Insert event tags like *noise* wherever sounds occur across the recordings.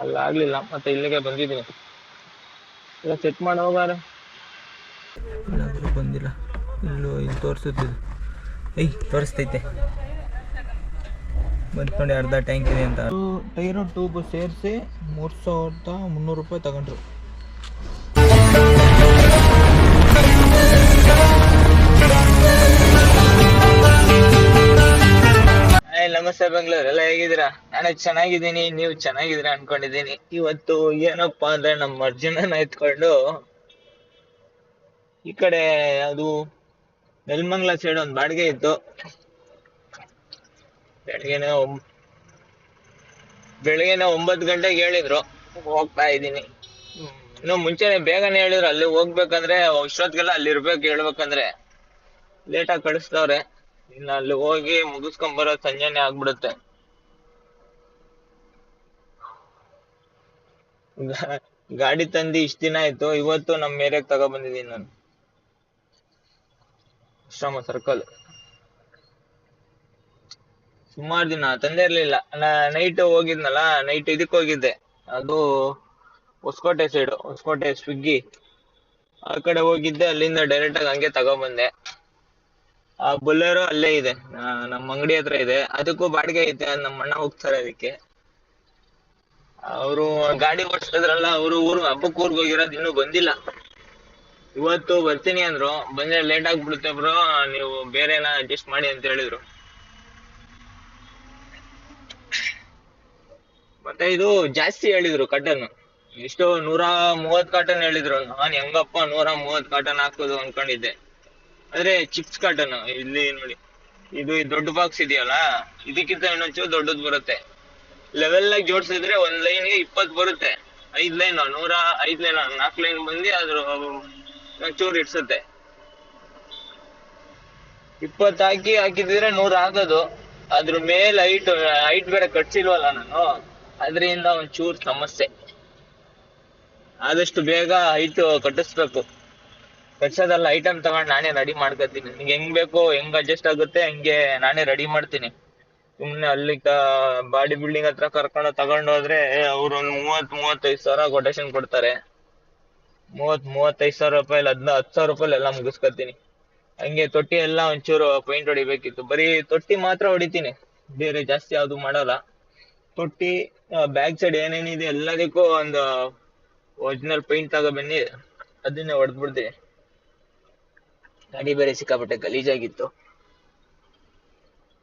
ಅಲ್ಲಿ ಆಗ್ಲಿಲ್ಲ. ಮತ್ತೆ ಇಲ್ಲಿಗೆ ಬಂದಿದ್ದೀನಿ. ಎಲ್ಲ ಚೆಕ್ ಮಾಡಿ ಹೋಗಾರ ಇಲ್ಲಾದ್ರೂ ಬಂದಿಲ್ಲ. ಇಲ್ಲೂ ಇಲ್ಲಿ ತೋರಿಸುತ್ತಿದ್ದು. ಏಯ್ ತೋರಿಸ್ತೈತೆ. ಬಂತು ನೋಡಿ ಅರ್ಧ ಟ್ಯಾಂಕ್ ಇದೆ ಅಂತ. ಟೈರು ಟ್ಯೂಬ್ ಸೇರಿಸಿ ಮೂರು ಸಾವಿರದ ಮುನ್ನೂರು ರೂಪಾಯಿ ತಗೊಂಡ್ರು. ನಮಸ್ತೆ ಬೆಂಗಳೂರು ಎಲ್ಲ ಹೇಗಿದ್ದೀರಾ? ನಾನು ಚೆನ್ನಾಗಿದ್ದೀನಿ, ನೀವು ಚೆನ್ನಾಗಿದ್ದೀರಾ ಅನ್ಕೊಂಡಿದ್ದೀನಿ. ಇವತ್ತು ಏನಪ್ಪಾ ಅಂದ್ರೆ ನಮ್ಮ ಅರ್ಜುನನ ಎತ್ಕೊಂಡು ಈ ಕಡೆ ಅದು ನೆಲ್ಮಂಗ್ಲ ಸೈಡ್ ಒಂದು ಬಾಡಿಗೆ ಇತ್ತು. ಬೆಳಗ್ಗೆನೆ ಬೆಳಿಗ್ಗೆನೆ ಒಂಬತ್ತು ಗಂಟೆಗೆ ಹೇಳಿದ್ರು, ಹೋಗ್ತಾ ಇದ್ದೀನಿ. ಇನ್ನು ಮುಂಚೆನೆ ಬೇಗನೆ ಹೇಳಿದ್ರು, ಅಲ್ಲಿ ಹೋಗ್ಬೇಕಂದ್ರೆ ಇಷ್ಟೊತ್ತಿಗೆಲ್ಲ ಅಲ್ಲಿ ಇರ್ಬೇಕು, ಹೇಳ್ಬೇಕಂದ್ರೆ. ಲೇಟಾಗಿ ಕಳಿಸ್ತವ್ರೆ ಇನ್ನು ಅಲ್ಲಿ ಹೋಗಿ ಮುಗಿಸ್ಕೊಂಡ್ ಬರೋದ್ ಸಂಜೆನೆ ಆಗ್ಬಿಡುತ್ತೆ. *laughs* ಗಾಡಿ ತಂದಿ ಇಷ್ಟ ದಿನ ಆಯ್ತು, ಇವತ್ತು ನಮ್ ಏರಿಯಾಗ್ ತಗೋ ಬಂದಿದ್ದೀನಿ ನಾನು. ಶ್ರಮ ಸರ್ಕಲ್. ಸುಮಾರು ದಿನ, ತಂದೆ ಇರ್ಲಿಲ್ಲ. ನೈಟ್ ಹೋಗಿದ್ನಲ್ಲ ನೈಟ್ ಇದಕ್ ಹೋಗಿದ್ದೆ. ಅದು ಹೊಸಕೋಟೆ ಸೈಡ್ ಹೊಸಕೋಟೆ ಸ್ವಿಗ್ಗಿ ಆ ಕಡೆ ಹೋಗಿದ್ದೆ, ಅಲ್ಲಿಂದ ಡೈರೆಕ್ಟ್ ಆಗಿ ಹಂಗೆ ತಗೊಬಂದೆ. ಆ ಬುಲೆರೋ ಅಲ್ಲೇ ಇದೆ. ನಮ್ಮ ಅಂಗಡಿ ಹತ್ರ ಇದೆ. ಅದಕ್ಕೂ ಬಾಡಿಗೆ ಐತೆ ನಮ್ಮ ಅಣ್ಣ ಹೋಗ್ತಾರೆ ಅದಕ್ಕೆ. ಅವರು ಗಾಡಿ ಓಡಿಸಿದ್ರಲ್ಲ ಅವರು ಊರು, ಹಬ್ಬಕ್ಕೆ ಊರ್ಗ್ ಹೋಗಿರೋದು ಇನ್ನೂ ಬಂದಿಲ್ಲ. ಇವತ್ತು ಬರ್ತೀನಿ ಅಂದ್ರು. ಬಂದ್ರೆ ಲೇಟ್ ಆಗ್ಬಿಡುತ್ತೆ ಬ್ರೋ. ನೀವು ಬೇರೆ ಏನ ಅಡ್ಜಸ್ಟ್ ಮಾಡಿ ಅಂತ ಹೇಳಿದ್ರು. ಮತ್ತೆ ಇದು ಜಾಸ್ತಿ ಹೇಳಿದ್ರು ಕಟನ್ ಎಷ್ಟು ನೂರ ಮೂವತ್ ಕಾಟನ್ ಹೇಳಿದ್ರು. ನಾನ್ ಹೆಂಗಪ್ಪ ನೂರ ಮೂವತ್ ಕಾಟನ್ ಹಾಕೋದು ಅನ್ಕೊಂಡಿದ್ದೆ. ಆದ್ರೆ ಚಿಪ್ಸ್ ಕಾಟನ್ ಇಲ್ಲಿ ನೋಡಿ. ಇದು ದೊಡ್ಡ ಬಾಕ್ಸ್ ಇದೆಯಲ್ಲ, ಇದಕ್ಕಿಂತ ಇನ್ನೊಂಚೂರು ದೊಡ್ಡದ್ ಬರುತ್ತೆ. ಲೆವೆಲ್ ಆಗಿ ಜೋಡಿಸಿದ್ರೆ ಒಂದ್ ಲೈನ್ಗೆ ಇಪ್ಪತ್ ಬರುತ್ತೆ. ಐದ್ ಲೈನ್ ನೂರ ಐದ್ ಲೈನ್ ನಾಲ್ಕು ಲೈನ್ ಬಂದಿ ಅದ್ರ ಚೂರು ಇಡ್ಸುತ್ತೆ. ಇಪ್ಪತ್ ಹಾಕಿ ಹಾಕಿದ್ರೆ ನೂರ ಆಗೋದು ಅದ್ರ ಮೇಲೆ ಹೈಟ್ ಹೈಟ್ ಬೇರೆ ಕಟ್ಸಿಲ್ವಲ್ಲ ನಾನು. ಅದರಿಂದ ಒಂಚೂರು ಸಮಸ್ಯೆ. ಆದಷ್ಟು ಬೇಗ ಹೈಟ್ ಕಟ್ಟಿಸ್ಬೇಕು. ಕಟ್ಸೋದಲ್ಲ ಐಟಮ್ ತಗೊಂಡ್ ನಾನೇ ರೆಡಿ ಮಾಡ್ಕೊತೀನಿ. ನಿಂಗೆ ಹೆಂಗ್ ಬೇಕು, ಹೆಂಗ್ ಅಡ್ಜಸ್ಟ್ ಆಗುತ್ತೆ, ಹಂಗೆ ನಾನೇ ರೆಡಿ ಮಾಡ್ತೀನಿ. ಸುಮ್ನೆ ಅಲ್ಲಿ ಬಾಡಿ ಬಿಲ್ಡಿಂಗ್ ಹತ್ರ ಕರ್ಕೊಂಡು ತಗೊಂಡ್ ಹೋದ್ರೆ ಅವ್ರು ಒಂದ್ ಮೂವತ್ ಮೂವತ್ತೈದು ಸಾವಿರ ಕೊಟೇಶನ್ ಕೊಡ್ತಾರೆ. ಮೂವತ್ ಮೂವತ್ತೈದು ಸಾವಿರ ರೂಪಾಯಿ ಹದ್ನ, ಹತ್ತು ಸಾವಿರ ರೂಪಾಯಿ ಎಲ್ಲ ಮುಗಿಸ್ಕೊತೀನಿ. ಹಂಗೆ ತೊಟ್ಟಿ ಎಲ್ಲ ಒಂಚೂರು ಪೈಂಟ್ ಹೊಡಿಬೇಕಿತ್ತು. ಬರೀ ತೊಟ್ಟಿ ಮಾತ್ರ ಹೊಡಿತೀನಿ. ಬೇರೆ ಜಾಸ್ತಿ ಯಾವ್ದು ಮಾಡಲ್ಲ. ತೊಟ್ಟಿ ಬ್ಯಾಕ್ ಸೈಡ್ ಏನೇನಿದೆ ಎಲ್ಲದಕ್ಕೂ ಒಂದು ಒರಿಜಿನಲ್ ಪೈಂಟ್ ತಗೋ ಬನ್ನಿ. ಅದನ್ನೇ ಹೊಡೆದ್ಬಿಡ್ತೀನಿ ಗಾಡಿ ಬೇರೆ ಸಿಕ್ಕಾಪಟ್ಟೆ ಗಲೀಜಾಗಿತ್ತು.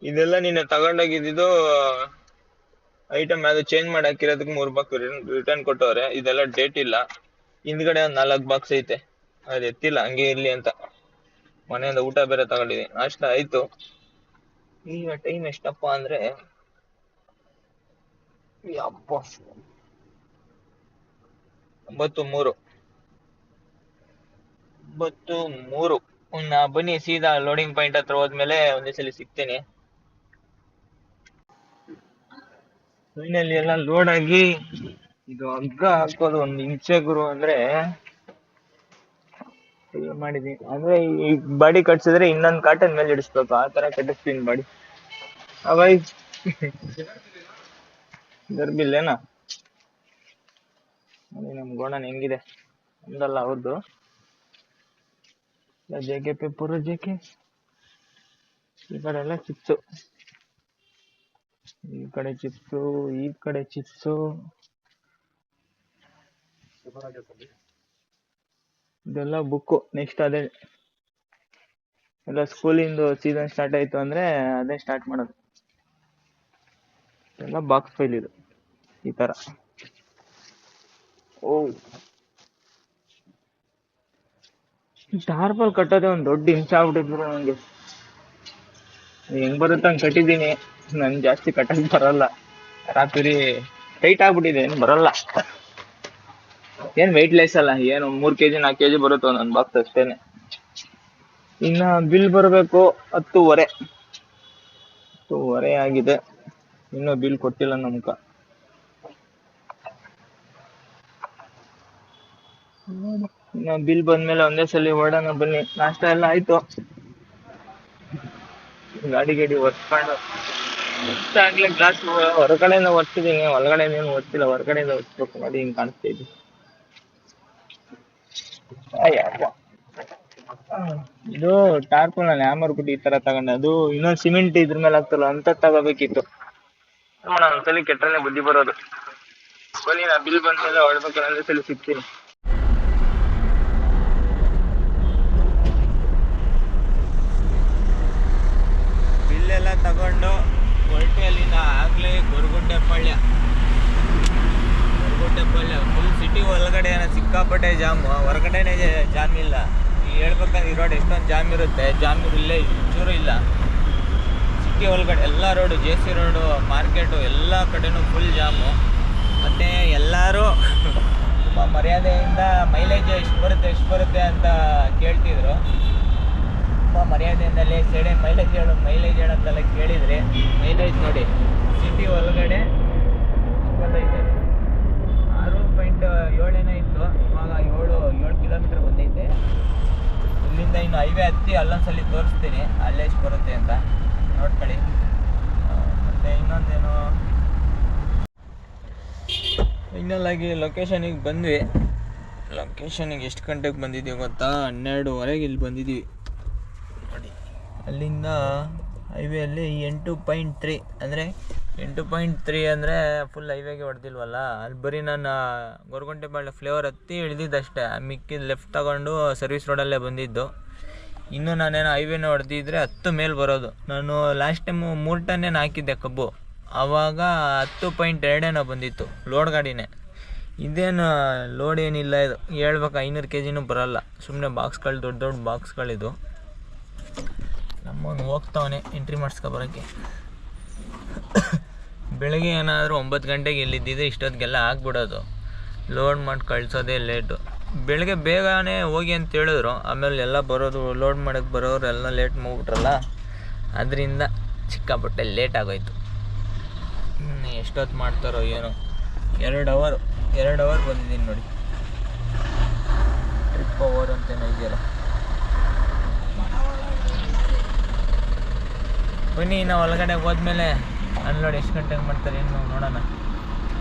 ಇದೆಲ್ಲ ನಿನ್ನ ತಗೊಂಡೋಗಿದ್ದು ಐಟಮ್ ಅದು ಚೇಂಜ್ ಮಾಡಿ ಹಾಕಿರೋದಕ್ಕೆ ಮೂರ್ ಬಾಕ್ಸ್ ರಿಟರ್ನ್ ಕೊಟ್ಟವ್ರೆ. ಇದೆಲ್ಲ ಡೇಟ್ ಇಲ್ಲ. ಹಿಂದ್ಗಡೆ ಒಂದ್ ನಾಲ್ಕು ಬಾಕ್ಸ್ ಐತೆ. ಅದು ಎತ್ತಿಲ್ಲ, ಹಂಗೆ ಇರ್ಲಿ ಅಂತ. ಮನೆಯಿಂದ ಊಟ ಬೇರೆ ತಗೊಂಡಿದ್ದೀನಿ. ನಾಷ್ಟ ಆಯ್ತು. ಈಗ ಟೈಮ್ ಎಷ್ಟಪ್ಪ ಅಂದ್ರೆ ಒಂಬತ್ತು ಮೂರು. ಒಂಬತ್ತು ಮೂರು. ಬನ್ನಿ, ಸೀದಾ ಲೋಡಿಂಗ್ ಪಾಯಿಂಟ್ ಹತ್ರ ಹೋದ್ಮೇಲೆ ಒಂದೇ ಸಲ ಸಿಗ್ತೀನಿ. ಫೈನಲಿ ಎಲ್ಲ ಲೋಡ್ ಆಗಿ ಇದು ಹಗ್ಗ ಹಾಕೋದು ಒಂದು ಇಂಚೆ ಗುರು ಅಂದ್ರೆ ಮಾಡಿದೀನಿ ಅಂದ್ರೆ ಈ ಬಾಡಿ ಕಟ್ಸಿದ್ರೆ ಇನ್ನೊಂದ್ ಕಾಟನ್ ಮೇಲೆ ಇಡಿಸ್ಬೇಕು, ಆ ತರ ಕಟ್ಟಿಸ್ತೀನಿ ಬಾಡಿ. ಅವೈ ನೋಡಿ ನಮ್ ಗೋಣನ್ ಹೆಂಗಿದೆ. ಒಂದಲ್ಲ ಅವ್ರದ್ದು ಜೆಕೆ ಪೆ ಜೆ ಕೆ ಈ ಕಡೆ ಎಲ್ಲ ಚಿಪ್ಸು ಈ ಕಡೆ ಚಿಪ್ಸು ಈ ಕಡೆ ಚಿಪ್ಸು ಇದೆಲ್ಲ ಬುಕ್ಕು ನೆಕ್ಸ್ಟ್ ಅದೇ ಎಲ್ಲ ಸ್ಕೂಲಿಂದು ಸೀಸನ್ ಸ್ಟಾರ್ಟ್ ಆಯ್ತು ಅಂದ್ರೆ ಅದೇ ಸ್ಟಾರ್ಟ್ ಮಾಡೋದು. ಎಲ್ಲ ಬಾಕ್ಸ್ ಫೈಲ್ ಇದು, ಈ ತರ. ಓ. ಟಾರ್ಪಲ್ ಕಟ್ಟೋದೇ ಒಂದು ದೊಡ್ಡ ಹಿಂಸೆ ಆಗ್ಬಿಟ್ಟಿದ್ರು ನಂಗೆ. ಹೆಂಗ್ ಬರುತ್ತೆ ಹಂಗ್ ಕಟ್ಟಿದ್ದೀನಿ. ನನ್ ಜಾಸ್ತಿ ಕಟ್ಟಕ್ ಬರಲ್ಲ. ರಾತ್ರಿ ಟೈಟ್ ಆಗ್ಬಿಟ್ಟಿದೆ ಏನು ಬರಲ್ಲ. ಏನ್ ವೆಯ್ಟ್ ಲೆಸ್ ಅಲ್ಲ, ಏನು ಮೂರ್ ಕೆಜಿ, ನಾಲ್ಕು ಕೆಜಿ ಬರುತ್ತೆ ನನ್ ಬಾಕ್ಸ್ ಅಷ್ಟೇನೆ. ಇನ್ನ ಬಿಲ್ ಬರಬೇಕು, ಹತ್ತುವರೆ. ಹತ್ತುವರೆ ಆಗಿದೆ. ಇನ್ನೂ ಬಿಲ್ ಕೊಟ್ಟಿಲ್ಲ ನಮ್ಕ ಇನ್ನ ಬಿಲ್ ಬಂದ್ಮೇಲೆ ಒಂದೇ ಸಲ ಓಡೋಣ ಬನ್ನಿ. ನಾಷ್ಟ ಎಲ್ಲ ಆಯ್ತು. ಗಾಡಿ ಗಾಡಿ ಒರ್ಸ್ಕೊಂಡು. ಆಗ್ಲೇ ಗ್ಲಾಸ್ ಹೊರಗಡೆಯಿಂದ ಒಳಗಡೆ ಏನು ಒತ್ತಿಲ್ಲ ಹೊರಗಡೆಯಿಂದ ಒರ್ಸ್ಬೇಕು. ನೋಡಿ ಹಿಂಗ್ ಕಾಣಿಸ್ತಾ ಇದೆ. ಟಾರ್ಪಲ್ ನಾನು ಹ್ಯಾಮರ್ ಬಿಟ್ಟು ಈ ತರ ತಗೊಂಡೆ. ಅದು ಇನ್ನೊಂದು ಸಿಮೆಂಟ್ ಇದ್ರ ಮೇಲೆ ಆಗ್ತಲ್ಲ ಅಂತ ತಗೋಬೇಕಿತ್ತು. ನೋಡೋಣ, ಒಂದ್ಸಲಿ ಕೆಟ್ಟರೆ ಬುದ್ಧಿ ಬರೋದು. ಬನ್ನಿ, ನಾ ಬಿಲ್ ಬಂದ್ಮೇಲೆ ಹೊಡ್ಬೇಕಾದ್ರೆ ಒಂದೇ ಸಲ ಸಿಗ್ತೀನಿ. ತಗೊಂಡು ಹೊರಟೆ ಆಗಲೇ ಗುರುಗುಡ್ಡೆ ಪಳ್ಯ. ಪಾಳ್ಯ ಪಳ್ಯ. ಫುಲ್ ಸಿಟಿ ಒಳಗಡೆ ಏನೋ ಸಿಕ್ಕಾಪಟ್ಟೆ ಜಾಮು ಹೊರಗಡೆನೇ ಜಾಮ್ ಇಲ್ಲ. ಹೇಳ್ಬೇಕಂದ್ರೆ ಈ ರೋಡ್ ಎಷ್ಟೊಂದು ಜಾಮ್ ಇರುತ್ತೆ? ಜಾಮ್ ಇಲ್ಲೇ ಚೂರು ಇಲ್ಲ. ಸಿಟಿ ಒಳಗಡೆ ಎಲ್ಲ road J C road market ಎಲ್ಲ ಕಡೆನೂ ಫುಲ್ ಜಾಮು ಮತ್ತು ಎಲ್ಲರೂ *laughs* ತುಂಬ ಮರ್ಯಾದೆಯಿಂದ ಮೈಲೇಜ್ ಎಷ್ಟು ಬರುತ್ತೆ ಎಷ್ಟು ಬರುತ್ತೆ ಅಂತ ಕೇಳ್ತಿದ್ರು. ತುಂಬ ಮರ್ಯಾದೆಯಿಂದಲೇ ಸೇಡೆ ಮೈಲೇಜ್ ಹೇಳು, ಮೈಲೇಜ್ ಹೇಳಂತೆಲ್ಲ ಕೇಳಿದರೆ ಮೈಲೇಜ್ ನೋಡಿ, ಸಿಟಿ ಒಳಗಡೆ ಆರು ಪಾಯಿಂಟ್ ಏಳೇನೇ ಇತ್ತು, ಇವಾಗ ಏಳು ಏಳು ಕಿಲೋಮೀಟ್ರ್ ಬಂದೈತೆ. ಇಲ್ಲಿಂದ ಇನ್ನು ಹೈವೇ ಹತ್ತಿ ಅಲ್ಲೊಂದ್ಸಲಿ ತೋರಿಸ್ತೀನಿ, ಅಲ್ಲೇ ಎಷ್ಟು ಬರುತ್ತೆ ಅಂತ. ನೋಡ್ಕೊಳ್ಳಿ. ಮತ್ತು ಇನ್ನೊಂದೇನು? ಇನ್ನೊಂದೇನು ಆಗಿ ಲೊಕೇಶನಿಗೆ ಬಂದ್ವಿ. ಲೊಕೇಶನಿಗೆ ಎಷ್ಟು ಗಂಟೆಗೆ ಬಂದಿದ್ದೀವಿ ಗೊತ್ತಾ? ಹನ್ನೆರಡುವರೆಗೆ ಇಲ್ಲಿ ಬಂದಿದ್ದೀವಿ ಅಲ್ಲಿಂದ ಹೈವೇಯಲ್ಲಿ ಎಂಟು ಪಾಯಿಂಟ್ ತ್ರೀ ಅಂದರೆ ಎಂಟು ಪಾಯಿಂಟ್ ತ್ರೀ ಅಂದರೆ ಫುಲ್ ಹೈವೇಗೆ ಹೊಡೆದಿಲ್ವಲ್ಲ? ಅಲ್ಲಿ ಬರೀ ನಾನು ಗೊರಗುಂಟೆ ಬಾಳೆ ಫ್ಲೇವರ್ ಹತ್ತಿ ಇಳಿದಿದ್ದಷ್ಟೇ. ಮಿಕ್ಕಿದ ಲೆಫ್ಟ್ ತಗೊಂಡು ಸರ್ವಿಸ್ ರೋಡಲ್ಲೇ ಬಂದಿದ್ದು. ಇನ್ನು ನಾನೇನು ಹೈವೇನ ಹೊಡೆದಿದ್ರೆ ಹತ್ತು ಮೇಲೆ ಬರೋದು. ನಾನು ಲಾಸ್ಟ್ ಟೈಮು ಮೂರು ಟನ್ನೇನು ಹಾಕಿದ್ದೆ ಕಬ್ಬು. ಆವಾಗ ಹತ್ತು ಪಾಯಿಂಟ್ ಎರಡೇನೋ ಬಂದಿತ್ತು ಲೋಡ್ ಗಾಡಿನೇ. ಇದೇನು ಲೋಡ್ ಏನಿಲ್ಲ ಇದು. ಹೇಳ್ಬೇಕು ಐನೂರು ಕೆ ಜಿನೂ ಬರೋಲ್ಲ ಸುಮ್ಮನೆ ಬಾಕ್ಸ್ಗಳು ದೊಡ್ಡ ದೊಡ್ಡ ಬಾಕ್ಸ್ಗಳಿದು ನಮ್ಮವನು ಹೋಗ್ತಾವನೆ ಎಂಟ್ರಿ ಮಾಡಿಸ್ಕೊ ಬರೋಕ್ಕೆ ಬೆಳಗ್ಗೆ ಏನಾದರೂ ಒಂಬತ್ತು ಗಂಟೆಗೆ ಇಲ್ಲಿದ್ದಿದ್ರೆ ಇಷ್ಟೊತ್ತಿಗೆಲ್ಲ ಆಗ್ಬಿಡೋದು. ಲೋಡ್ ಮಾಡಿ ಕಳಿಸೋದೇ ಲೇಟು ಬೆಳಗ್ಗೆ ಬೇಗನೆ ಹೋಗಿ ಅಂತ ಹೇಳಿದ್ರು. ಆಮೇಲೆ ಎಲ್ಲ ಬರೋದು ಲೋಡ್ ಮಾಡೋಕ್ಕೆ ಬರೋರು ಎಲ್ಲ ಲೇಟ್ ಮಾಡ್ಬಿಟ್ರಲ್ಲ ಅದರಿಂದ ಸಿಕ್ಕಾಪಟ್ಟೆ ಲೇಟ್ ಆಗೋಯ್ತು. ಎಷ್ಟೊತ್ತು ಮಾಡ್ತಾರೋ ಏನೋ. ಎರಡು ಅವರ್ ಎರಡು ಅವರ್ ಬಂದಿದ್ದೀನಿ ನೋಡಿ. ಟ್ರಿಪ್ ಅವರ್ ಅಂತೇನೋ ಇದೆಯಲ್ಲ ಬನ್ನಿ ನಾವು ಒಳಗಡೆ ಹೋದ್ಮೇಲೆ ಅನ್ಲೋಡ್ ಎಷ್ಟು ಗಂಟೆಗೆ ಮಾಡ್ತಾರೆ ಏನು ನೋಡೋಣ.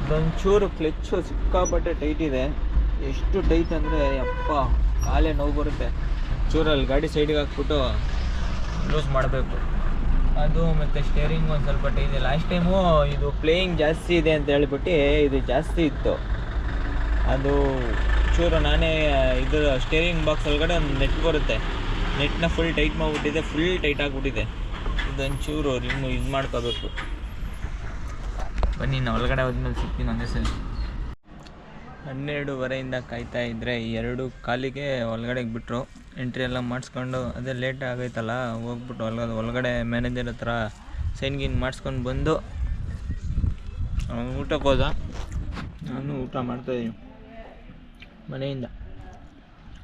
ಇದೊಂಚೂರು ಕ್ಲಚ್ಚು ಸಿಕ್ಕಾಪಟ್ಟೆ ಟೈಟ್ ಇದೆ. ಎಷ್ಟು ಟೈಟ್ ಅಂದರೆ ಅಪ್ಪ ಕಾಲೇ ನೋವು ಬರುತ್ತೆ. ಚೂರಲ್ಲಿ ಗಾಡಿ ಸೈಡಿಗೆ ಹಾಕ್ಬಿಟ್ಟು ಲೂಸ್ ಮಾಡಬೇಕು. ಅದು ಮತ್ತು ಸ್ಟೇರಿಂಗ್ ಒಂದು ಸ್ವಲ್ಪ ಟೈಟ್ ಇದೆ. ಲಾಸ್ಟ್ ಟೈಮು ಇದು ಪ್ಲೇಯಿಂಗ್ ಜಾಸ್ತಿ ಇದೆ ಅಂತ ಹೇಳ್ಬಿಟ್ಟು ಇದು ಜಾಸ್ತಿ ಇತ್ತು. ಅದು ಚೂರು ನಾನೇ ಇದು ಸ್ಟೇರಿಂಗ್ ಬಾಕ್ಸ್ ಒಳಗಡೆ ಒಂದು ನೆಟ್ ಬರುತ್ತೆ. ನೆಟ್ನ ಫುಲ್ ಟೈಟ್ ಮಾಡಿಬಿಟ್ಟಿದೆ ಫುಲ್ ಟೈಟ್ ಆಗಿಬಿಟ್ಟಿದೆ. ಇದೊಂಚೂರು ಇನ್ನು ಇದು ಮಾಡ್ಕೋಬೇಕು. ಬನ್ನಿ ನಾವು ಒಳಗಡೆ ಹೋದ್ಮೇಲೆ ಸಿಕ್ತೀನಿ ಒಂದೇ ಸಲ. ಹನ್ನೆರಡುವರೆಯಿಂದ ಕಾಯ್ತಾ ಇದ್ದರೆ ಎರಡು ಕಾಲಿಗೆ ಒಳಗಡೆಗೆ ಬಿಟ್ಟರು ಎಂಟ್ರಿ ಎಲ್ಲ ಮಾಡಿಸ್ಕೊಂಡು ಅದೇ ಲೇಟ್ ಆಗೈತಲ್ಲ ಹೋಗ್ಬಿಟ್ಟು ಒಳಗಡೆ ಒಳಗಡೆ ಮ್ಯಾನೇಜರ್ ಹತ್ರ ಸೈನ್ ಗಿನ್ ಮಾಡಿಸ್ಕೊಂಡು ಬಂದು ಊಟಕ್ಕೆ ಹೋದ. ನಾನು ಊಟ ಮಾಡ್ತಾಯಿದ್ದೀನಿ ಮನೆಯಿಂದ.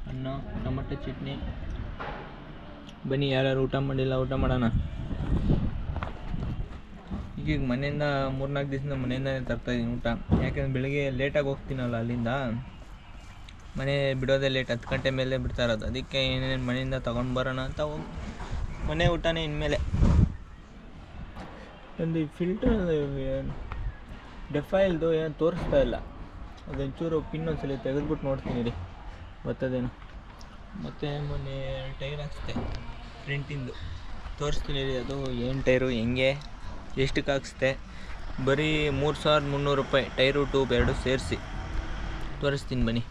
ಅನ್ನ ಟೊಮಟೊ ಚಟ್ನಿ. ಬನ್ನಿ ಯಾರ್ಯಾರು ಊಟ ಮಾಡಿಲ್ಲ ಊಟ ಮಾಡೋಣ. ಈಗೀಗ ಮನೆಯಿಂದ ಮೂರ್ನಾಲ್ಕು ದಿವಸದಿಂದ ಮನೆಯಿಂದನೇ ತರ್ತಾಯಿದ್ದೀನಿ ಊಟ. ಯಾಕೆಂದ್ರೆ ಬೆಳಿಗ್ಗೆ ಲೇಟಾಗಿ ಹೋಗ್ತೀನಲ್ಲ ಅಲ್ಲಿಂದ ಮನೆ ಬಿಡೋದೇ ಲೇಟ್ ಹತ್ತು ಗಂಟೆ ಮೇಲೆ ಬಿಡ್ತಾ ಇರೋದು. ಅದಕ್ಕೆ ಏನೇನು ಮನೆಯಿಂದ ತೊಗೊಂಡು ಬರೋಣ ಅಂತ ಹೋಗಿ ಮನೆ ಊಟನೇ ಇನ್ಮೇಲೆ. ಒಂದು ಫಿಲ್ಟರ್ ಡೆಫೈಲ್ದು ಏನು ತೋರಿಸ್ತಾ ಇಲ್ಲ. ಅದೊಂಚೂರು ಪಿನ್ ಒಂದ್ಸಲ ತೆಗೆದ್ಬಿಟ್ಟು ನೋಡ್ತೀನಿ ರೀ ಬರ್ತದೇನು ಮತ್ತು ಮೊನ್ನೆ ಟೈರ್ ಹಾಕ್ಸ್ದೆ ಫ್ರಂಟಿಂದು ತೋರಿಸ್ತೀನಿ ರೀ ಅದು, ಏನು ಟೈರು, ಹೆಂಗೆ ಎಷ್ಟಕ್ಕೆ ಹಾಕ್ಸ್ದೆ ಬರೀ ಮೂರು ಸಾವಿರದ ಮುನ್ನೂರು ರೂಪಾಯಿ, ಟೈರು, ಟ್ಯೂಬ್ ಎರಡು ಸೇರಿಸಿ. ತೋರಿಸ್ತೀನಿ ಬನ್ನಿ.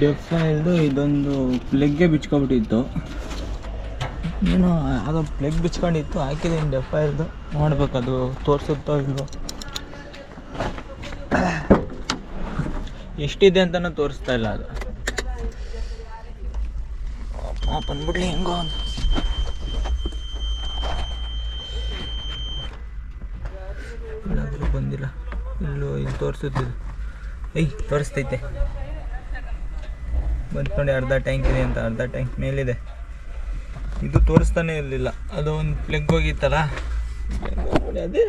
ಡೆಫೈಲ್ದು ಇದೊಂದು ಪ್ಲೆಗ್ಗೆ ಬಿಚ್ಕೊಬಿಟ್ಟಿತ್ತು. ಏನೋ ಅದು ಪ್ಲೆಗ್ ಬಿಚ್ಕೊಂಡಿತ್ತು ಹಾಕಿದ್ದೀನಿ ಡೆಫೈಲ್ದು ನೋಡ್ಬೇಕು ಅದು ತೋರಿಸುತ್ತೋ ಇಲ್ವೋ. ಎಷ್ಟಿದೆ ಅಂತಲೂ ತೋರಿಸ್ತಾ ಇಲ್ಲ ಅದು ಅಪ್ಪ ಬಂದ್ಬಿಡ್ಲಿ, ಹೆಂಗೋ ಇಲ್ಲಾದ್ರೂ ಬಂದಿಲ್ಲ. ಇಲ್ಲೂ, ಇಲ್ಲಿ ತೋರಿಸುತ್ತಿದ್ದು ಐ ತೋರಿಸ್ತೈತೆ. ಬಂತು ನೋಡಿ, ಅರ್ಧ ಟ್ಯಾಂಕ್ ಇದೆ ಅಂತ. ಅರ್ಧ ಟ್ಯಾಂಕ್ ಮೇಲಿದೆ. ಇದು ತೋರಿಸ್ತಾನೆ ಇರಲಿಲ್ಲ. ಅದು ಒಂದು ಪ್ಲೆಗ್ ಹೋಗಿತ್ತಲ್ಲ? ಅದೇ,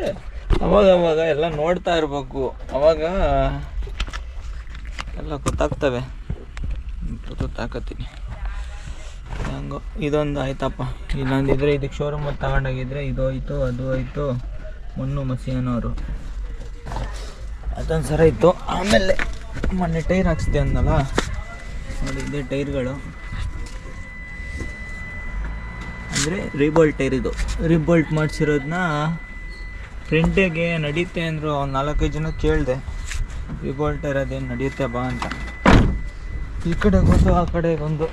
ಅವಾಗ ಅವಾಗ ಎಲ್ಲ ನೋಡ್ತಾ ಇರಬೇಕು. ಅವಾಗ ಎಲ್ಲ ಗೊತ್ತಾಗ್ತವೆ. ಗೊತ್ತಾಕತ್ತೀನಿ. ಹಂಗೋ ಇದೊಂದು ಆಯ್ತಪ್ಪ. ಇಲ್ಲೊಂದಿದ್ರೆ ಇದಕ್ಕೆ ಶೋರೂಮ್ ತಗೊಂಡೋಗಿದ್ರೆ ಇದು ಹೋಯ್ತು, ಅದು ಹೋಯ್ತು. ಮಣ್ಣು ಮಸಿ ಅನ್ನೋರು ಅದೊಂದು ಸರ ಇತ್ತು. ಆಮೇಲೆ ಮೊನ್ನೆ ಟೈರ್ ಹಾಕ್ಸಿದೆ ಅಂದಲ್ಲ? ನೋಡಿ, ಇದೇ ಟೈರ್ಗಳು. ಅಂದರೆ ರಿಬೋಲ್ಟ್ ಟೈರ್ ಇದು. ರಿಬೋಲ್ಟ್ ಮಾಡಿಸಿರೋದನ್ನ ಫ್ರೆಂಟಿಗೆ ನಡೀತೆ ಅಂದರು ಒಂದು ನಾಲ್ಕೈದು ಜನ ಕೇಳಿದೆ. ರಿಬೋಲ್ಟ್ ಟೈರ್ ಅದೇನು ನಡೆಯುತ್ತೆ ಬಾ ಅಂತ. ಈ ಕಡೆಗೊಂದು ಆ ಕಡೆಗೊಂದು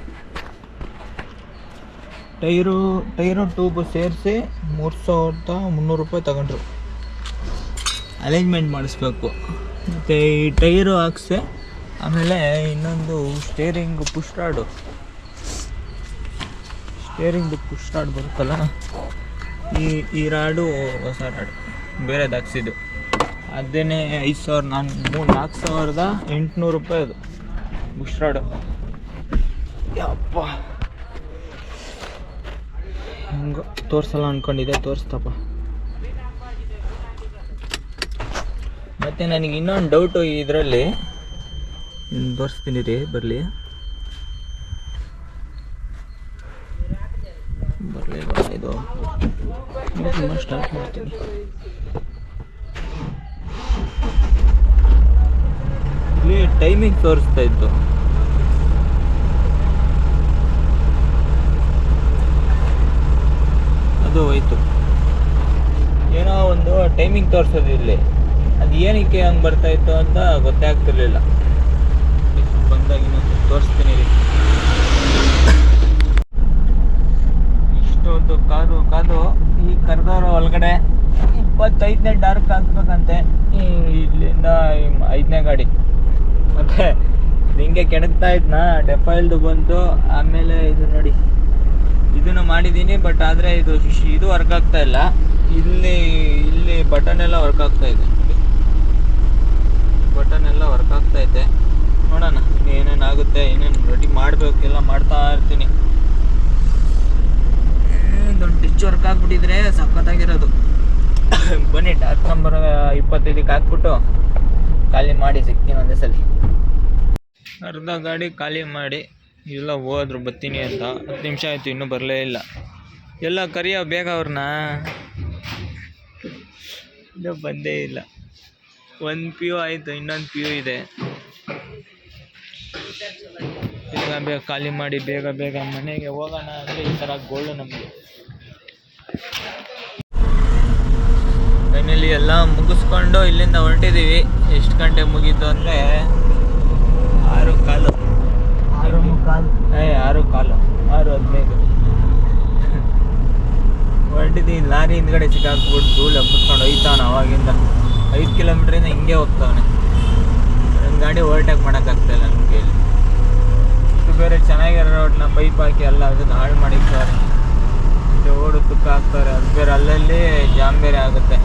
ಟೈರು ಟೈರು ಟ್ಯೂಬು ಸೇರಿಸಿ ಮೂರು ಸಾವಿರದ ಮುನ್ನೂರು ರೂಪಾಯಿ ತಗೊಂಡ್ರು. ಅರೇಂಜ್ಮೆಂಟ್ ಮಾಡಿಸ್ಬೇಕು. ಮತ್ತು ಈ ಟೈರು ಹಾಕ್ಸೆ, ಆಮೇಲೆ ಇನ್ನೊಂದು ಸ್ಟೇರಿಂಗ್ ಪುಷ್ಟಾಡು. ಸ್ಟೇರಿಂಗ್ದು ಸ್ಟೇರಿಂಗ್ ಪುಷ್ ರಾಡ್ ಬರುತ್ತಲ್ಲ? ಈ ಈ ರಾಡು ಹೊಸ ರಾಡು. ಬೇರೆದು ಹಾಕ್ಸಿದ್ದು. ಅದೇ ಐದು ಸಾವಿರ, ನಾನು ಮೂರು ನಾಲ್ಕು ಸಾವಿರದ ಎಂಟುನೂರು ರೂಪಾಯಿ ಅದು. ಬುಷ್ ರಾಡು ಯಪ್ಪ. ಹಂಗೆ ತೋರಿಸಲ್ಲ ಅಂದ್ಕೊಂಡಿದ್ದೆ ತೋರಿಸ್ತಪ್ಪ. ಮತ್ತು ನನಗೆ ಇನ್ನೊಂದು ಡೌಟು ಇದರಲ್ಲಿ. ತೋರಿಸ್ತೀನಿ ರೀ, ಬರಲಿ. ಬರಲಿ ಇದು. ಸ್ಟಾರ್ಟ್ ಮಾಡ್ತೀನಿ. ಇಲ್ಲಿ ಟೈಮಿಂಗ್ ತೋರಿಸ್ತಾ ಇತ್ತು. ಅದು ಹೋಯ್ತು. ಏನೋ ಒಂದು ಟೈಮಿಂಗ್ ತೋರಿಸೋದು ಇಲ್ಲಿ. ಅದು ಏನಕ್ಕೆ ಹಂಗೆ ಬರ್ತಾ ಇತ್ತು ಅಂತ ಗೊತ್ತೇ ಆಗ್ತಿರ್ಲಿಲ್ಲ ಬಂದಾಗ ಇನ್ನೊಂದು ತೋರಿಸ್ತೀನಿ ಇಷ್ಟೊಂದು ಕಾದು ಕಾದು ಈ ಕರೆದವರು ಒಳಗಡೆ ಇಪ್ಪತ್ತೈದನೇ ಡಾರ್ಕ್ ಹಾಕ್ಬೇಕಂತೆ. ಇಲ್ಲಿಂದ ಐದನೇ ಗಾಡಿ. ಮತ್ತೆ ಹಿಂಗೆ ಕೆಣಕ್ತಾ ಇದ್ನ? ಡೆಫೈಲ್ದು ಬಂತು ಆಮೇಲೆ ಇದು ನೋಡಿ. ಇದನ್ನು ಮಾಡಿದ್ದೀನಿ ಬಟ್ ಆದರೆ ಇದು ಇದು ವರ್ಕ್ ಆಗ್ತಾ ಇಲ್ಲ. ಇಲ್ಲಿ ಇಲ್ಲಿ ಬಟನ್ ಎಲ್ಲ ವರ್ಕ್ ಆಗ್ತಾ ಇದೆ. ಬಟನ್ ಎಲ್ಲ ವರ್ಕ್ ಆಗ್ತಾ ಇದೆ. ನೋಡೋಣ ಏನೇನು ಆಗುತ್ತೆ ಏನೇನು ರೆಡಿ ಮಾಡಬೇಕೆಲ್ಲ ಮಾಡ್ತಾ ಇರ್ತೀನಿ. ದೊಡ್ಡ ಡಿಚ್ ವರ್ಕ್ ಆಗಿಬಿಟ್ಟಿದ್ರೆ ಸಖತ್ತಾಗಿರೋದು. ಬನ್ನಿ ಡಾಕ್ ನಂಬರ್ ಇಪ್ಪತ್ತೈದಕ್ಕೆ ಹಾಕ್ಬಿಟ್ಟು ಖಾಲಿ ಮಾಡಿ ಸಿಗ್ತೀನಿ ಒಂದೇ ಸಲ. ಅರ್ಧ ಗಾಡಿ ಖಾಲಿ ಮಾಡಿ. ಇಲ್ಲ, ಹೋದ್ರು, ಬರ್ತೀನಿ ಅಂತ. ಹತ್ತು ನಿಮಿಷ ಆಯಿತು, ಇನ್ನೂ ಬರಲೇ ಇಲ್ಲ. ಎಲ್ಲ ಕರಿಯೋ ಬೇಗ ಅವ್ರನ್ನ. ಇನ್ನೂ ಬಂದೇ ಇಲ್ಲ. ಒಂದು ಪಿ ಯು ಆಯಿತು, ಇನ್ನೊಂದು ಪಿ ಯು ಇದೆ. ಬೇಗ ಬೇಗ ಖಾಲಿ ಮಾಡಿ, ಬೇಗ ಬೇಗ ಮನೆಗೆ ಹೋಗೋಣ ಅಂದರೆ ಈ ಥರ ಗೋಲ್ಡು ನಮಗೆ. ಫೈನಲಿ ಎಲ್ಲ ಮುಗಿಸ್ಕೊಂಡು ಇಲ್ಲಿಂದ ಹೊರಟಿದ್ದೀವಿ ಎಷ್ಟು ಗಂಟೆ ಮುಗೀತು ಅಂದರೆ ಆರು ಕಾಲು. ಕಾಲು. ಆರು ಕಾಲು? ಆರು ಹದಿನೈದು ಹೊರಟಿದ್ದೀವಿ ಲಾರಿ ಹಿಂದ್ಗಡೆ ಸಿಕ್ಕಾಕ್ಬಿಟ್ಟು ಧೂಳು ಕುತ್ಕೊಂಡು ಹೋಯ್ತಾನ ಅವಾಗಿಂದ. ಐದು ಕಿಲೋಮೀಟ್ರಿಂದ ಹಿಂಗೆ ಹೋಗ್ತಾವನೆ. ನನ್ನ ಗಾಡಿ ಓವರ್ಟೇಕ್ ಮಾಡೋಕ್ಕಾಗ್ತಾಯಿಲ್ಲ ನನ್ನ ಕೈಯಲ್ಲಿ ಇಷ್ಟು ಬೇರೆ ಚೆನ್ನಾಗಿರೋ ರೋಡ್ನ ಪೈಪ್ ಹಾಕಿ ಎಲ್ಲ ಅದನ್ನು ಹಾಳು ಮಾಡಿರ್ತಾರೆ ಓಡು ತುಕ್ಕ ಹಾಕ್ತಾರೆ. ಅದು ಬೇರೆ ಅಲ್ಲಲ್ಲಿ ಜಾಮ್ ಬೇರೆ ಆಗುತ್ತೆ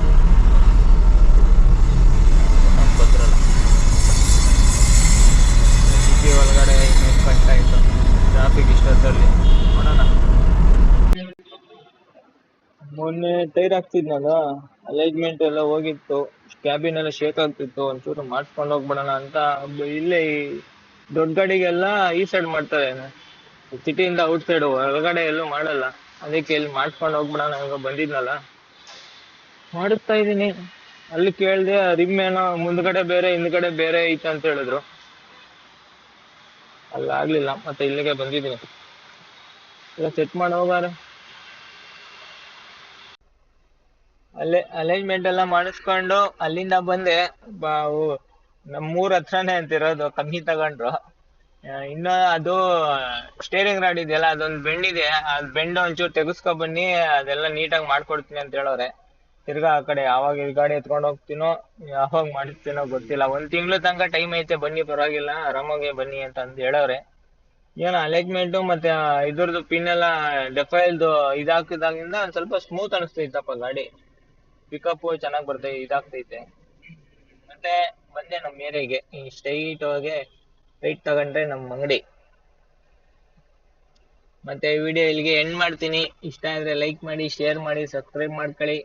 ಸಿಟಿ ಒಳಗಡೆ ಟ್ರಾಫಿಕ್ ಇಷ್ಟೊತ್ತಲ್ಲಿ. ನೋಡೋಣ. ಮೊನ್ನೆ ಟೈರ್ ಹಾಕ್ತಿದ್ನಲ್ಲ ಅಲೈನ್ಮೆಂಟ್ ಎಲ್ಲ ಹೋಗಿತ್ತು ಕ್ಯಾಬಿನ್ ಎಲ್ಲ ಶೇಕ್ ಆಗ್ತಿತ್ತು, ಒಂಚೂರು ಮಾಡಿಸ್ಕೊಂಡು ಹೋಗ್ಬಿಡೋಣ ಅಂತ ಇಲ್ಲೇ ದೊಡ್ಡ ಗಾಡಿಗೆಲ್ಲ ಈ ಸೈಡ್ ಮಾಡ್ತಾರೆ. ಸಿಟಿಯಿಂದ ಔಟ್ ಸೈಡ್ ಒಳಗಡೆ ಎಲ್ಲೂ ಮಾಡಲ್ಲ. ಅದಕ್ಕೆ ಇಲ್ಲಿ ಮಾಡಿಸ್ಕೊಂಡು ಹೋಗ್ಬಿಡೋಣ ಹಂಗ ಬಂದಿದ್ನಲ್ಲ. ಮಾಡಿಸ್ತಾ ಇದ್ದೀನಿ ಅಲ್ಲಿ ಕೇಳಿದೆ, ರಿಮ್ ಏನೋ ಮುಂದ್ಗಡೆ ಬೇರೆ, ಹಿಂದ್ಗಡೆ ಬೇರೆ ಐತೆ ಅಂತ ಹೇಳಿದ್ರು. ಅಲ್ಲಿ, ಆಗ್ಲಿಲ್ಲ. ಮತ್ತೆ ಇಲ್ಲಿಗೆ ಬಂದಿದ್ದೀನಿ. ಎಲ್ಲ ಸೆಟ್ ಮಾಡಿ, ಹೋಗಾರೆ. ಅಲ್ಲೇ ಅರೇಂಜ್ಮೆಂಟ್ ಎಲ್ಲ ಮಾಡಿಸ್ಕೊಂಡು ಅಲ್ಲಿಂದ ಬಂದೆ. ನಮ್ಮೂರ ಹತ್ರನೇ ಅಂತಿರೋದು ಕಮ್ಮಿ ತಗೊಂಡ್ರು. ಇನ್ನ ಅದು ಸ್ಟೇರಿಂಗ್ ರಾಡ್ ಇದೆಯಲ್ಲ, ಅದೊಂದು ಬೆಂಡಿದೆ ಆ ಬೆಂಡ್ ಒಂಚೂರು ತೆಗೆಸ್ಕೊ ಬನ್ನಿ, ಅದೆಲ್ಲ ನೀಟಾಗಿ ಮಾಡ್ಕೊಡ್ತೀನಿ ಅಂತ ಹೇಳೋರೆ ತಿರ್ಗಾ ಆ ಕಡೆ ಯಾವಾಗ ಈ ಗಾಡಿ ಎತ್ಕೊಂಡು ಹೋಗ್ತೀನೋ, ಯಾವಾಗ ಮಾಡಿರ್ತೀನೋ ಗೊತ್ತಿಲ್ಲ. ಒಂದ್ ತಿಂಗ್ಳು ತನಕ ಟೈಮ್ ಐತೆ, ಬನ್ನಿ ಪರವಾಗಿಲ್ಲ, ಆರಾಮಾಗೆ ಬನ್ನಿ ಅಂತ ಅಂದ್ ಹೇಳೋರೆ ಏನೋ ಅಲೈಜ್ಮೆಂಟ್ ಮತ್ತೆ ಇದ್ರದ್ದು ಪಿನ್ ಎಲ್ಲ ಡೆಫೈಲ್ದು ಇದಾಕಿದಾಗಿಂದ ಒಂದ್ ಸ್ವಲ್ಪ ಸ್ಮೂತ್ ಅನಿಸ್ತೈತಪ್ಪ ಗಾಡಿ. ಪಿಕಪ್ ಚೆನ್ನಾಗ್ ಬರ್ತೈತೆ, ಇದಾಗ್ತೈತೆ. ಮತ್ತೆ ಬಂದೆ ನಮ್ಮ ಏರಿಯಾಗೆ, ಈ ಸ್ಟ್ರೈಟ್ ಹೋಗಿ ರೈಟ್ ತಗೊಂಡ್ರೆ ನಮ್ಮ ಅಂಗಡಿ. ಮತ್ತೆ ವಿಡಿಯೋ ಇಲ್ಲಿಗೆ ಎಂಡ್ ಮಾಡ್ತೀನಿ. ಇಷ್ಟ ಆದ್ರೆ ಲೈಕ್ ಮಾಡಿ ಶೇರ್ ಮಾಡಿ ಸಬ್ಸ್ಕ್ರೈಬ್ ಮಾಡ್ಕೊಳ್ಳಿ.